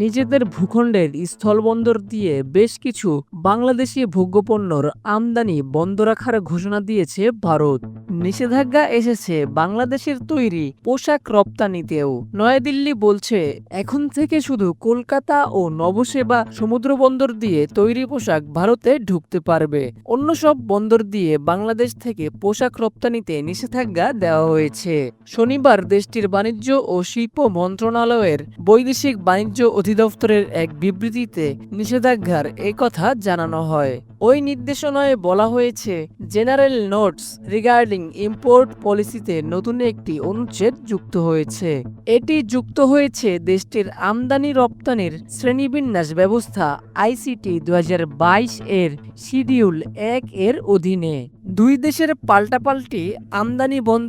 নিজেদের ভূখণ্ডের স্থলবন্দর দিয়ে বেশ কিছু বাংলাদেশি ভোগ্যপণ্যর আমদানি বন্ধ রাখার ঘোষণা দিয়েছে ভারত। নিষেধাজ্ঞা এসেছে বাংলাদেশের তৈরি পোশাক রপ্তানিতেও। নয়াদিল্লি বলছে, এখন থেকে শুধু কলকাতা ও নবসেবা সমুদ্র বন্দর দিয়ে তৈরি পোশাক ভারতে ঢুকতে পারবে। অন্য সব বন্দর দিয়ে বাংলাদেশ থেকে পোশাক রপ্তানিতে নিষেধাজ্ঞা দেওয়া হয়েছে। শনিবার দেশটির বাণিজ্য ও শিল্প মন্ত্রণালয়ের বৈদেশিক বাণিজ্য অধিদপ্তরের এক বিবৃতিতে নিষেধাজ্ঞার কথা জানানো হয়। ওই নির্দেশনায় বলা হয়েছে, জেনারেল নোটস রিগার্ডিং ইম্পোর্ট পলিসিতে নতুন একটি অনুচ্ছেদ যুক্ত হয়েছে। এটি যুক্ত হয়েছে দেশটির আমদানি রপ্তানির শ্রেণীবিন্যাস ব্যবস্থা আইসিটি দু হাজার বাইশ এর শিডিউল এক এর অধীনে। দুই দেশের পাল্টাপাল্টি আমদানি বন্ধ